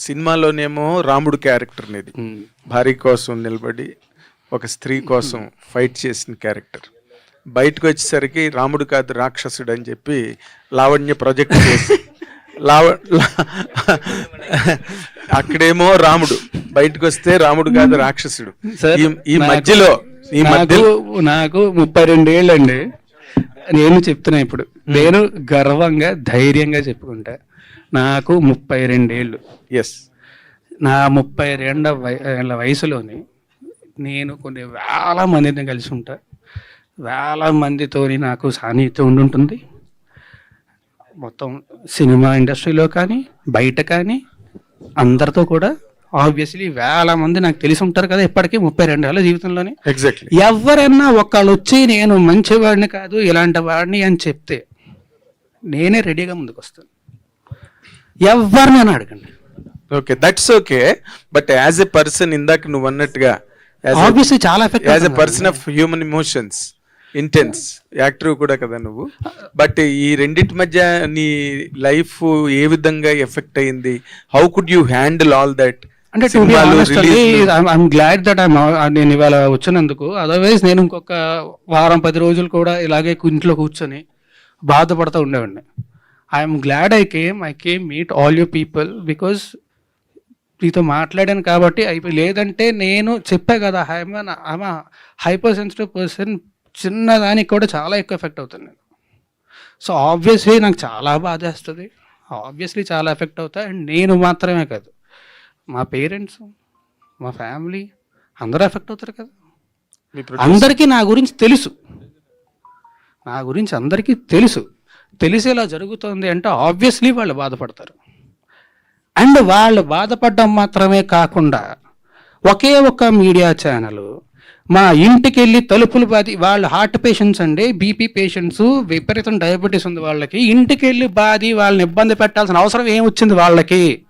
సినిమాలోనేమో రాముడు క్యారెక్టర్ అనేది భార్య కోసం నిలబడి ఒక స్త్రీ కోసం ఫైట్ చేసిన క్యారెక్టర్. బయటకు వచ్చేసరికి రాముడు కాదు రాక్షసుడు అని చెప్పి లావణ్య ప్రొజెక్ట్ చేసి లావ అక్కడేమో రాముడు. బయటకు వస్తే రాముడు కాదు రాక్షసుడు. ఈ- మధ్యలో ఈ మధ్యలో నాకు ముప్పై రెండు ఏళ్ళండి. నేను చెప్తున్నా ఇప్పుడు. నేను గర్వంగా ధైర్యంగా చెప్పుకుంటా. నాకు ముప్పై రెండేళ్ళు ఎస్ నా ముప్పై రెండ వయ- ఏళ్ళ వయసులోని నేను కొన్ని వేల మందిని కలిసి ఉంటా. వేల మందితోని నాకు సాన్నిహిత్యం ఉండుంటుంది. మొత్తం సినిమా ఇండస్ట్రీలో కానీ బయట కానీ అందరితో కూడా ఆబ్వియస్లీ వేల మంది నాకు తెలిసి ఉంటారు కదా ఇప్పటికీ ముప్పై రెండేళ్ళ జీవితంలోని. ఎగ్జాక్ట్లీ ఎవరన్నా ఒకళ్ళు వచ్చి నేను మంచివాడిని కాదు ఇలాంటి వాడిని అని చెప్తే నేనే రెడీగా ముందుకు వస్తాను ఎవరినైనా అడగండి. Okay that's okay but as a person ఇందాక నువ్వు అన్నట్టుగా ఆబ్వియస్లీ చాలా effect as a person of human emotions intense active కూడా కదా నువ్వు. బట్ ఈ రెండింటి మధ్య నీ లైఫ్ ఏ విధంగా ఎఫెక్ట్ అయింది? How could you handle all that అంటే to be I'm glad that I'm నేను ఇవాళ వచ్చినందుకు. అదర్వైజ్ నేను ఇంకొక వారం పది రోజులు కూడా ఇలాగే ఇంట్లో కూర్చొని బాధపడుతూ ఉండేవాడిని. I'm glad I came I came meet all you people because నీతో మాట్లాడాను కాబట్టి అయిపోయి లేదంటే నేను చెప్పా కదా I'm I'm hyper sensitive person చిన్నదానికి కూడా చాలా ఎక్కువ ఎఫెక్ట్ అవుతాను నేను. సో ఆబ్వియస్లీ నాకు చాలా బాధేస్తుంది. ఆబ్వియస్లీ చాలా ఎఫెక్ట్ అవుతా అండ్ నేను మాత్రమే కాదు. మా పేరెంట్స్ మా ఫ్యామిలీ అందరూ ఎఫెక్ట్ అవుతారు కదా. అందరికీ నా గురించి తెలుసు. నా గురించి అందరికీ తెలుసు. తెలిసేలా జరుగుతుంది అంటే ఆబ్వియస్లీ వాళ్ళు బాధపడతారు. అండ్ వాళ్ళు బాధపడడం మాత్రమే కాకుండా ఒకే ఒక మీడియా ఛానల్ మా ఇంటికి వెళ్ళి తలుపులు బాది వాళ్ళు హార్ట్ పేషెంట్స్ అండి బీపీ పేషెంట్స్ విపరీతం డయాబెటీస్ ఉంది వాళ్ళకి ఇంటికి వెళ్ళి బాది వాళ్ళని ఇబ్బంది పెట్టాల్సిన అవసరం ఏమొచ్చింది వాళ్ళకి?